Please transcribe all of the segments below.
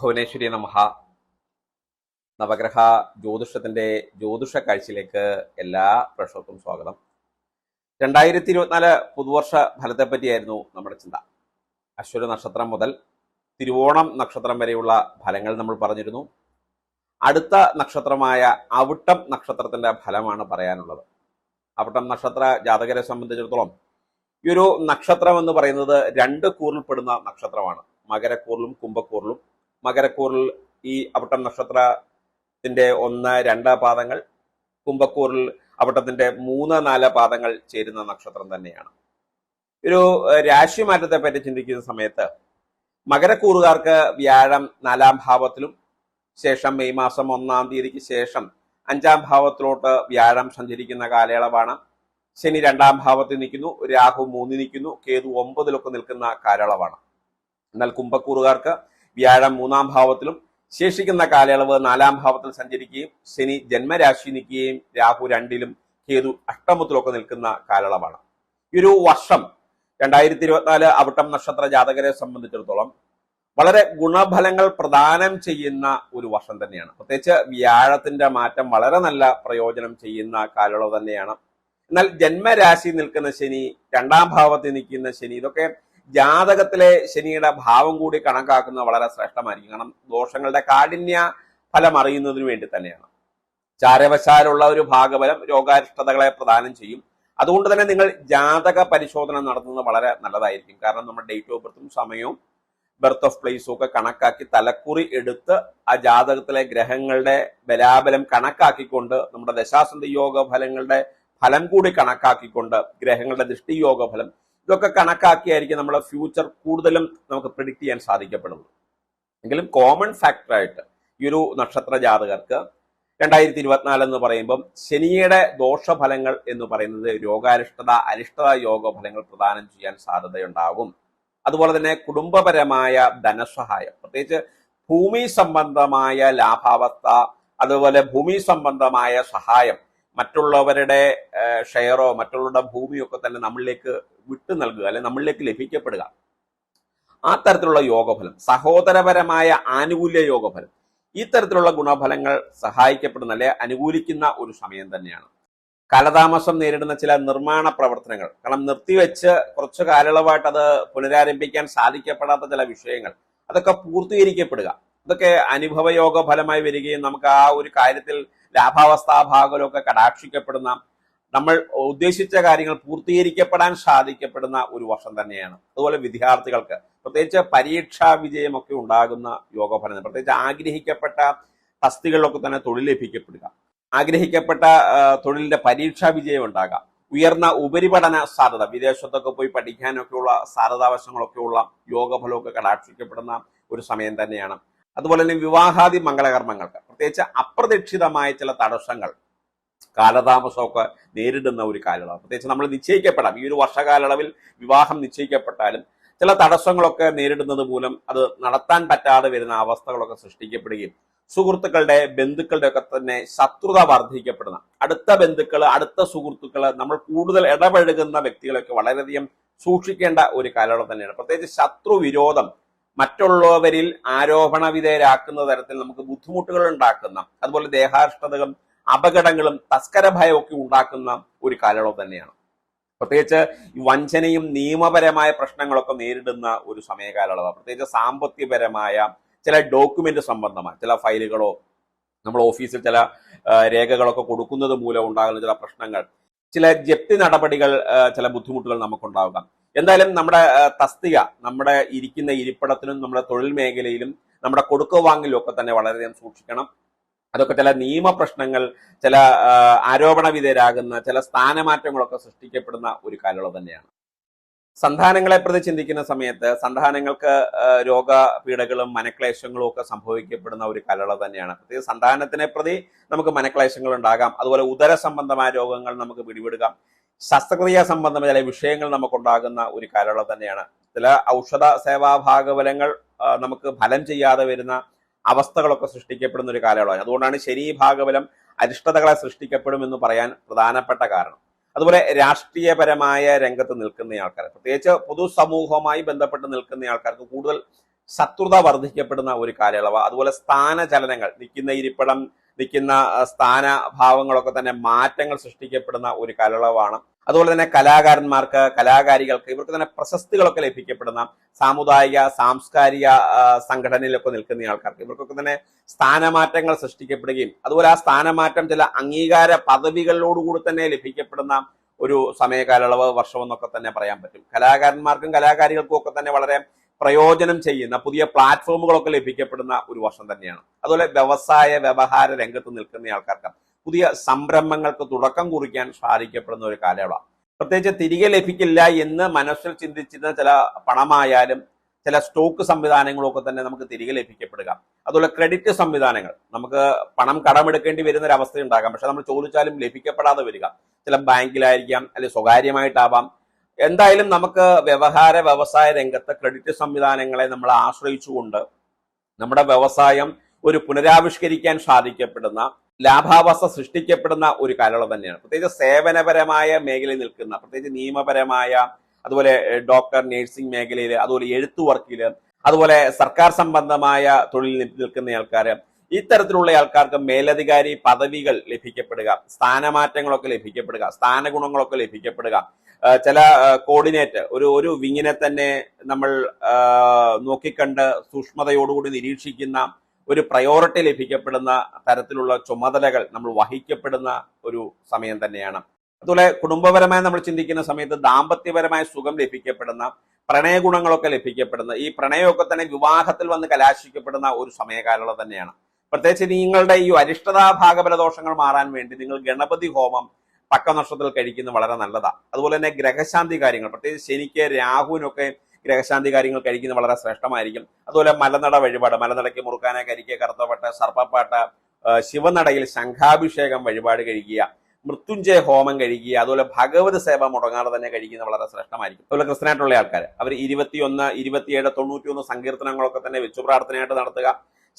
ഭുവനേശ്വരി നമഹ. നവഗ്രഹ ജ്യോതിഷത്തിന്റെ ജ്യോതിഷ കാഴ്ചയിലേക്ക് എല്ലാ പ്രേക്ഷകർക്കും സ്വാഗതം. രണ്ടായിരത്തി ഇരുപത്തിനാല് പുതുവർഷ ഫലത്തെ പറ്റിയായിരുന്നു നമ്മുടെ ചിന്ത. അശ്വര നക്ഷത്രം മുതൽ തിരുവോണം നക്ഷത്രം വരെയുള്ള ഫലങ്ങൾ നമ്മൾ പറഞ്ഞിരുന്നു. അടുത്ത നക്ഷത്രമായ അവിട്ടം നക്ഷത്രത്തിന്റെ ഫലമാണ് പറയാനുള്ളത്. അവിട്ടം നക്ഷത്ര ജാതകരെ സംബന്ധിച്ചിടത്തോളം ഈ ഒരു നക്ഷത്രം എന്ന് പറയുന്നത് രണ്ട് കൂറിൽപ്പെടുന്ന നക്ഷത്രമാണ്. മകരക്കൂറിലും കുംഭക്കൂറിലും മകരക്കൂറിൽ ഈ അവിട്ടം നക്ഷത്രത്തിന്റെ ഒന്ന് രണ്ട് പാദങ്ങൾ കുംഭക്കൂറിൽ അവിട്ടത്തിന്റെ മൂന്ന് നാല് പാദങ്ങൾ ചേരുന്ന നക്ഷത്രം തന്നെയാണ്. ഒരു രാശിമാറ്റത്തെ പറ്റി ചിന്തിക്കുന്ന സമയത്ത് മകരക്കൂറുകാർക്ക് വ്യാഴം നാലാം ഭാവത്തിലും ശേഷം മെയ് മാസം ഒന്നാം തീയതിക്ക് ശേഷം അഞ്ചാം ഭാവത്തിലോട്ട് വ്യാഴം സഞ്ചരിക്കുന്ന കാലയളവാണ്. ശനി രണ്ടാം ഭാവത്തിൽ നിൽക്കുന്നു രാഹു മൂന്നിൽ നിൽക്കുന്നു കേതു ഒമ്പതിലൊക്കെ നിൽക്കുന്ന കാലയളവാണ്. എന്നാൽ കുംഭക്കൂറുകാർക്ക് വ്യാഴം മൂന്നാം ഭാവത്തിലും ശേഷിക്കുന്ന കാലയളവ് നാലാം ഭാവത്തിൽ സഞ്ചരിക്കുകയും ശനി ജന്മരാശി നിൽക്കുകയും രാഹു രണ്ടിലും കേതു അഷ്ടമത്തിലൊക്കെ നിൽക്കുന്ന കാലയളവാണ്. ഈ ഒരു വർഷം രണ്ടായിരത്തി ഇരുപത്തിനാല് അവിട്ടം നക്ഷത്ര ജാതകരെ സംബന്ധിച്ചിടത്തോളം വളരെ ഗുണഫലങ്ങൾ പ്രദാനം ചെയ്യുന്ന ഒരു വർഷം തന്നെയാണ്. പ്രത്യേകിച്ച് വ്യാഴത്തിന്റെ മാറ്റം വളരെ നല്ല പ്രയോജനം ചെയ്യുന്ന കാലയളവ് തന്നെയാണ്. എന്നാൽ ജന്മരാശി നിൽക്കുന്ന ശനി രണ്ടാം ഭാവത്തിൽ നിൽക്കുന്ന ശനി ഇതൊക്കെ ജാതകത്തിലെ ശനിയുടെ ഭാവം കൂടി കണക്കാക്കുന്നത് വളരെ ശ്രേഷ്ഠമായിരിക്കും. കാരണം ദോഷങ്ങളുടെ കാഠിന്യ ഫലം അറിയുന്നതിന് വേണ്ടി തന്നെയാണ്. ചാരവശാലുള്ള ഒരു ഭാഗബലം രോഗാരിഷ്ടതകളെ പ്രദാനം ചെയ്യും. അതുകൊണ്ട് തന്നെ നിങ്ങൾ ജാതക പരിശോധന നടത്തുന്നത് വളരെ നല്ലതായിരിക്കും. കാരണം നമ്മുടെ ഡേറ്റ് ഓഫ് ബർത്തും സമയവും ബർത്ത് ഓഫ് പ്ലേസും ഒക്കെ കണക്കാക്കി തലക്കുറി എടുത്ത് ആ ജാതകത്തിലെ ഗ്രഹങ്ങളുടെ ബലാബലം കണക്കാക്കിക്കൊണ്ട് നമ്മുടെ ദശാസന്ധി യോഗ ഫലങ്ങളുടെ ഫലം കൂടി കണക്കാക്കിക്കൊണ്ട് ഗ്രഹങ്ങളുടെ ദൃഷ്ടി യോഗ ഫലം ഇതൊക്കെ കണക്കാക്കിയായിരിക്കും നമ്മളെ ഫ്യൂച്ചർ കൂടുതലും നമുക്ക് പ്രിഡിക്റ്റ് ചെയ്യാൻ സാധിക്കപ്പെടുന്നത്. എങ്കിലും കോമൺ ഫാക്ടറായിട്ട് ഈ ഒരു നക്ഷത്ര ജാതകർക്ക് രണ്ടായിരത്തി ഇരുപത്തിനാല് എന്ന് പറയുമ്പം ശനിയുടെ ദോഷഫലങ്ങൾ എന്ന് പറയുന്നത് രോഗാരിഷ്ടത അരിഷ്ടത യോഗ ഫലങ്ങൾ പ്രദാനം ചെയ്യാൻ സാധ്യതയുണ്ടാകും. അതുപോലെ തന്നെ കുടുംബപരമായ ധനസഹായം പ്രത്യേകിച്ച് ഭൂമി സംബന്ധമായ ലാഭാവസ്ഥ അതുപോലെ ഭൂമി സംബന്ധമായ സഹായം മറ്റുള്ളവരുടെ ഷെയറോ മറ്റുള്ളവരുടെ ഭൂമിയോ ഒക്കെ തന്നെ നമ്മളിലേക്ക് വിട്ടു നൽകുക അല്ലെ നമ്മളിലേക്ക് ലഭിക്കപ്പെടുക. ആ തരത്തിലുള്ള യോഗഫലം സഹോദരപരമായ ആനുകൂല്യ യോഗഫലം ഈ തരത്തിലുള്ള ഗുണഫലങ്ങൾ സഹായിക്കപ്പെടുന്ന അല്ലെ അനുകൂലിക്കുന്ന ഒരു സമയം തന്നെയാണ്. കാലതാമസം നേരിടുന്ന ചില നിർമ്മാണ പ്രവർത്തനങ്ങൾ കാരണം നിർത്തിവെച്ച് കുറച്ചു കാലയളവായിട്ട് അത് പുനരാരംഭിക്കാൻ സാധിക്കപ്പെടാത്ത ചില വിഷയങ്ങൾ അതൊക്കെ പൂർത്തീകരിക്കപ്പെടുക. അതൊക്കെ അനുഭവയോഗ ഫലമായി വരികയും നമുക്ക് ആ ഒരു കാര്യത്തിൽ ലാഭാവസ്ഥാഭാഗമൊക്കെ കടാക്ഷിക്കപ്പെടുന്ന നമ്മൾ ഉദ്ദേശിച്ച കാര്യങ്ങൾ പൂർത്തീകരിക്കപ്പെടാൻ സാധിക്കപ്പെടുന്ന ഒരു വർഷം തന്നെയാണ്. അതുപോലെ വിദ്യാർത്ഥികൾക്ക് പ്രത്യേകിച്ച് പരീക്ഷാ വിജയമൊക്കെ ഉണ്ടാകുന്ന യോഗഫലം പ്രത്യേകിച്ച് ആഗ്രഹിക്കപ്പെട്ട തസ്തികളിലൊക്കെ തന്നെ തൊഴിൽ ലഭിക്കപ്പെടുക ആഗ്രഹിക്കപ്പെട്ട തൊഴിലിന്റെ പരീക്ഷാ വിജയം ഉണ്ടാകാം ഉയർന്ന ഉപരിപഠന സാധ്യത വിദേശത്തൊക്കെ പോയി പഠിക്കാനൊക്കെയുള്ള സാധ്യതാവശങ്ങളൊക്കെയുള്ള യോഗഫലമൊക്കെ കടാക്ഷിക്കപ്പെടുന്ന ഒരു സമയം തന്നെയാണ്. അതുപോലെ തന്നെ വിവാഹാദി മംഗളകർമ്മങ്ങൾക്ക് പ്രത്യേകിച്ച് അപ്രതീക്ഷിതമായ ചില തടസ്സങ്ങൾ. കാലതാമസമൊക്കെ നേരിടുന്ന ഒരു കാലയളവ് പ്രത്യേകിച്ച് നമ്മൾ നിശ്ചയിക്കപ്പെടാം. ഈ ഒരു വർഷകാലയളവിൽ വിവാഹം നിശ്ചയിക്കപ്പെട്ടാലും ചില തടസ്സങ്ങളൊക്കെ നേരിടുന്നത് മൂലം അത് നടത്താൻ പറ്റാതെ വരുന്ന അവസ്ഥകളൊക്കെ സൃഷ്ടിക്കപ്പെടുകയും സുഹൃത്തുക്കളുടെ ബന്ധുക്കളുടെ ഒക്കെ തന്നെ ശത്രുത വർദ്ധിക്കപ്പെടുന്ന അടുത്ത ബന്ധുക്കൾ അടുത്ത സുഹൃത്തുക്കൾ നമ്മൾ കൂടുതൽ ഇടപഴകുന്ന വ്യക്തികളൊക്കെ വളരെയധികം സൂക്ഷിക്കേണ്ട ഒരു കാലയളവ് തന്നെയാണ്. പ്രത്യേകിച്ച് ശത്രു വിരോധം മറ്റുള്ളവരിൽ ആരോപണ വിധേയരാക്കുന്ന തരത്തിൽ നമുക്ക് ബുദ്ധിമുട്ടുകൾ ഉണ്ടാക്കുന്ന അതുപോലെ ദേഹാഷ്ടതകളും അപകടങ്ങളും തസ്കര ഭയമൊക്കെ ഉണ്ടാക്കുന്ന ഒരു കാലയളവ് തന്നെയാണ്. പ്രത്യേകിച്ച് ഈ വഞ്ചനയും നിയമപരമായ പ്രശ്നങ്ങളൊക്കെ നേരിടുന്ന ഒരു സമയകാലയളവാണ്. പ്രത്യേകിച്ച് സാമ്പത്തികപരമായ ചില ഡോക്യുമെന്റ് സംബന്ധമായ ചില ഫയലുകളോ നമ്മൾ ഓഫീസിൽ ചില രേഖകളൊക്കെ കൊടുക്കുന്നത് മൂലം ഉണ്ടാകുന്ന ചില പ്രശ്നങ്ങൾ ചില ജപ്തി നടപടികൾ ചില ബുദ്ധിമുട്ടുകൾ നമുക്കുണ്ടാകാം. എന്തായാലും നമ്മുടെ തസ്തിക നമ്മുടെ ഇരിക്കുന്ന ഇരിപ്പിടത്തിനും നമ്മുടെ തൊഴിൽ മേഖലയിലും നമ്മുടെ കൊടുക്കു വാങ്ങലും ഒക്കെ തന്നെ വളരെയധികം സൂക്ഷിക്കണം. അതൊക്കെ ചില നിയമ പ്രശ്നങ്ങൾ ചില ആരോപണ വിധേയരാകുന്ന ചില സ്ഥാനമാറ്റങ്ങളൊക്കെ സൃഷ്ടിക്കപ്പെടുന്ന ഒരു കാലയളവ് തന്നെയാണ്. സന്താനങ്ങളെ പ്രതി ചിന്തിക്കുന്ന സമയത്ത് സന്താനങ്ങൾക്ക് രോഗപീഠകളും മനക്ലേശങ്ങളും ഒക്കെ സംഭവിക്കപ്പെടുന്ന ഒരു കാലയളവ് തന്നെയാണ്. പ്രത്യേകിച്ച് സന്താനത്തിനെ പ്രതി നമുക്ക് മനക്ലേശങ്ങൾ ഉണ്ടാകാം. അതുപോലെ ഉദര സംബന്ധമായ രോഗങ്ങൾ നമുക്ക് പിടിപെടുക. ശസ്ത്രക്രിയ സംബന്ധമായ ചില വിഷയങ്ങൾ നമുക്കുണ്ടാകുന്ന ഒരു കാലയളവ് തന്നെയാണ്. ചില ഔഷധ സേവാ ഭാഗബലങ്ങൾ നമുക്ക് ഫലം ചെയ്യാതെ വരുന്ന അവസ്ഥകളൊക്കെ സൃഷ്ടിക്കപ്പെടുന്ന ഒരു കാലയളവാണ്. അതുകൊണ്ടാണ് ശരി ഭാഗബലം അരിഷ്ടതകളെ സൃഷ്ടിക്കപ്പെടും എന്ന് പറയാൻ പ്രധാനപ്പെട്ട കാരണം. അതുപോലെ രാഷ്ട്രീയപരമായ രംഗത്ത് നിൽക്കുന്ന ആൾക്കാർ പ്രത്യേകിച്ച് പൊതുസമൂഹവുമായി ബന്ധപ്പെട്ട് നിൽക്കുന്ന ആൾക്കാർക്ക് കൂടുതൽ ശത്രുത വർദ്ധിക്കപ്പെടുന്ന ഒരു കാലയളവ്. അതുപോലെ സ്ഥാനചലനങ്ങൾ നിൽക്കുന്ന ഇരിപ്പിടം നിൽക്കുന്ന സ്ഥാനഭാവങ്ങളൊക്കെ തന്നെ മാറ്റങ്ങൾ സൃഷ്ടിക്കപ്പെടുന്ന ഒരു കാലയളവാണ്. അതുപോലെ തന്നെ കലാകാരന്മാർക്ക് കലാകാരികൾക്ക് ഇവർക്ക് തന്നെ പ്രശസ്തികളൊക്കെ ലഭിക്കപ്പെടുന്ന സാമുദായിക സാംസ്കാരിക സംഘടനയിലൊക്കെ നിൽക്കുന്ന ആൾക്കാർക്ക് ഇവർക്കൊക്കെ തന്നെ സ്ഥാനമാറ്റങ്ങൾ സൃഷ്ടിക്കപ്പെടുകയും അതുപോലെ ആ സ്ഥാനമാറ്റം ചില അംഗീകാര പദവികളിലോടുകൂടി തന്നെ ലഭിക്കപ്പെടുന്ന ഒരു സമയകാലയളവ് വർഷം എന്നൊക്കെ തന്നെ പറയാൻ പറ്റും. കലാകാരന്മാർക്കും കലാകാരികൾക്കും ഒക്കെ തന്നെ വളരെ പ്രയോജനം ചെയ്യുന്ന പുതിയ പ്ലാറ്റ്ഫോമുകളൊക്കെ ലഭിക്കപ്പെടുന്ന ഒരു വർഷം തന്നെയാണ്. അതുപോലെ വ്യവസായ വ്യവഹാര രംഗത്ത് നിൽക്കുന്ന ആൾക്കാർക്ക് പുതിയ സംരംഭങ്ങൾക്ക് തുടക്കം കുറിക്കാൻ സാധിക്കപ്പെടുന്ന ഒരു കാലയളവാണ്. പ്രത്യേകിച്ച് തിരികെ ലഭിക്കില്ല എന്ന് മനസ്സിൽ ചിന്തിച്ചിരുന്ന ചില പണമായാലും ചില സ്റ്റോക്ക് സംവിധാനങ്ങളൊക്കെ തന്നെ നമുക്ക് തിരികെ ലഭിക്കപ്പെടുക. അതുപോലെ ക്രെഡിറ്റ് സംവിധാനങ്ങൾ. നമുക്ക് പണം കടമെടുക്കേണ്ടി വരുന്ന ഒരു അവസ്ഥ ഉണ്ടാകാം പക്ഷെ നമ്മൾ ചോദിച്ചാലും ലഭിക്കപ്പെടാതെ വരിക. ചില ബാങ്കിലായിരിക്കാം അല്ലെങ്കിൽ സ്വകാര്യമായിട്ടാവാം എന്തായാലും നമുക്ക് വ്യവഹാര വ്യവസായ രംഗത്ത് ക്രെഡിറ്റ് സംവിധാനങ്ങളെ നമ്മൾ ആശ്രയിച്ചുകൊണ്ട് നമ്മുടെ വ്യവസായം ഒരു പുനരാവിഷ്കരിക്കാൻ സാധിക്കപ്പെടുന്ന ലാഭാവസ്ഥ സൃഷ്ടിക്കപ്പെടുന്ന ഒരു കാലയളവ് തന്നെയാണ്. പ്രത്യേകിച്ച് സേവനപരമായ മേഖലയിൽ നിൽക്കുന്ന പ്രത്യേകിച്ച് നിയമപരമായ അതുപോലെ ഡോക്ടർ നഴ്സിംഗ് മേഖലയിൽ അതുപോലെ എഴുത്തു വർക്കിൽ അതുപോലെ സർക്കാർ സംബന്ധമായ തൊഴിൽ നിൽക്കുന്ന ആൾക്കാർ ഇത്തരത്തിലുള്ള ആൾക്കാർക്ക് മേലധികാരി പദവികൾ ലഭിക്കപ്പെടുക സ്ഥാനമാറ്റങ്ങളൊക്കെ ലഭിക്കപ്പെടുക സ്ഥാനഗുണങ്ങളൊക്കെ ലഭിക്കപ്പെടുക. ചില കോർഡിനേറ്റ് ഒരു ഒരു വിങ്ങിനെ തന്നെ നമ്മൾ നോക്കിക്കണ്ട് സൂക്ഷ്മതയോടുകൂടി നിരീക്ഷിക്കുന്ന ഒരു പ്രയോറിറ്റി ലഭിക്കപ്പെടുന്ന തരത്തിലുള്ള ചുമതലകൾ നമ്മൾ വഹിക്കപ്പെടുന്ന ഒരു സമയം തന്നെയാണ്. അതുപോലെ കുടുംബപരമായി നമ്മൾ ചിന്തിക്കുന്ന സമയത്ത് ദാമ്പത്യപരമായ സുഖം ലഭിക്കപ്പെടുന്ന പ്രണയഗുണങ്ങളൊക്കെ ലഭിക്കപ്പെടുന്ന ഈ പ്രണയമൊക്കെ തന്നെ വിവാഹത്തിൽ വന്ന് കലാശിക്കപ്പെടുന്ന ഒരു സമയകാലം തന്നെയാണ്. പ്രത്യേകിച്ച് നിങ്ങളുടെ ഈ അരിഷ്ടതാ ഭാഗബലദോഷങ്ങൾ മാറാൻ വേണ്ടി നിങ്ങൾ ഗണപതി ഹോമം പക്ക നക്ഷത്രത്തിൽ കഴിക്കുന്നത് വളരെ നല്ലതാണ് അതുപോലെ തന്നെ ഗ്രഹശാന്തി കാര്യങ്ങൾ പ്രത്യേകിച്ച് ശനിക്ക് രാഹുവിനൊക്കെ ഗ്രഹശാന്തി കാര്യങ്ങൾ കഴിക്കുന്നത് വളരെ ശ്രേഷ്ഠമായിരിക്കും. അതുപോലെ മലനട വഴിപാട് മലനടയ്ക്ക് മുറുക്കാന കരിക്ക് കറുത്തപ്പെട്ട സർപ്പപ്പാട്ട് ശിവനടയിൽ ശംഖാഭിഷേകം വഴിപാട് കഴിക്കുക മൃത്യുഞ്ജയ ഹോമം കഴിക്കുക അതുപോലെ ഭഗവത് സേവ മുടങ്ങാതെ തന്നെ കഴിക്കുന്നത് വളരെ ശ്രേഷ്ഠമായിരിക്കും. അതുപോലെ ക്രിസ്ത്യനായിട്ടുള്ള ആൾക്കാർ അവർ ഇരുപത്തിയൊന്ന് ഇരുപത്തിയേഴ് തൊണ്ണൂറ്റിയൊന്ന് സങ്കീർത്തനങ്ങളൊക്കെ തന്നെ വെച്ചു പ്രാർത്ഥനയായിട്ട് നടത്തുക.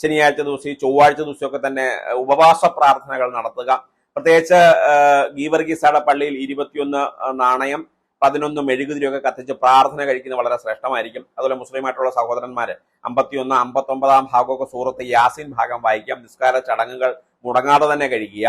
ശനിയാഴ്ച ദിവസം ചൊവ്വാഴ്ച ദിവസമൊക്കെ തന്നെ ഉപവാസ പ്രാർത്ഥനകൾ നടത്തുക. പ്രത്യേകിച്ച് ഗീവർഗീസയുടെ പള്ളിയിൽ ഇരുപത്തിയൊന്ന് നാണയം പതിനൊന്ന് മെഴുകുതിരിയൊക്കെ കത്തിച്ച് പ്രാർത്ഥന കഴിക്കുന്നത് വളരെ ശ്രേഷ്ഠമായിരിക്കും. അതുപോലെ മുസ്ലിമായിട്ടുള്ള സഹോദരന്മാർ അമ്പത്തിയൊന്ന് അമ്പത്തൊമ്പതാം ഭാഗമൊക്കെ സൂറത്ത് യാസിൻ ഭാഗം വായിക്കാം നിസ്കാര ചടങ്ങുകൾ മുടങ്ങാതെ തന്നെ കഴിക്കുക.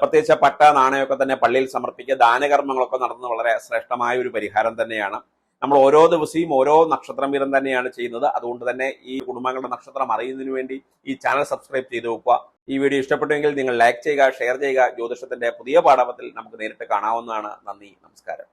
പ്രത്യേകിച്ച് പട്ട നാണയമൊക്കെ തന്നെ പള്ളിയിൽ സമർപ്പിക്കുക ദാനകർമ്മങ്ങളൊക്കെ നടന്ന് വളരെ ശ്രേഷ്ഠമായ ഒരു പരിഹാരം തന്നെയാണ്. നമ്മൾ ഓരോ ദിവസവും ഓരോ നക്ഷത്രം വീതം തന്നെയാണ് ചെയ്യുന്നത്. അതുകൊണ്ട് തന്നെ ഈ കുടുംബങ്ങളുടെ നക്ഷത്രം അറിയുന്നതിന് വേണ്ടി ഈ ചാനൽ സബ്സ്ക്രൈബ് ചെയ്ത് വെക്കുക. ഈ വീഡിയോ ഇഷ്ടപ്പെട്ടുവെങ്കിൽ നിങ്ങൾ ലൈക്ക് ചെയ്യുക ഷെയർ ചെയ്യുക. ജ്യോതിഷത്തിന്റെ പുതിയ പാഠവത്തിൽ നമുക്ക് നേരിട്ട് കാണാവുന്നതാണ്. നന്ദി നമസ്കാരം.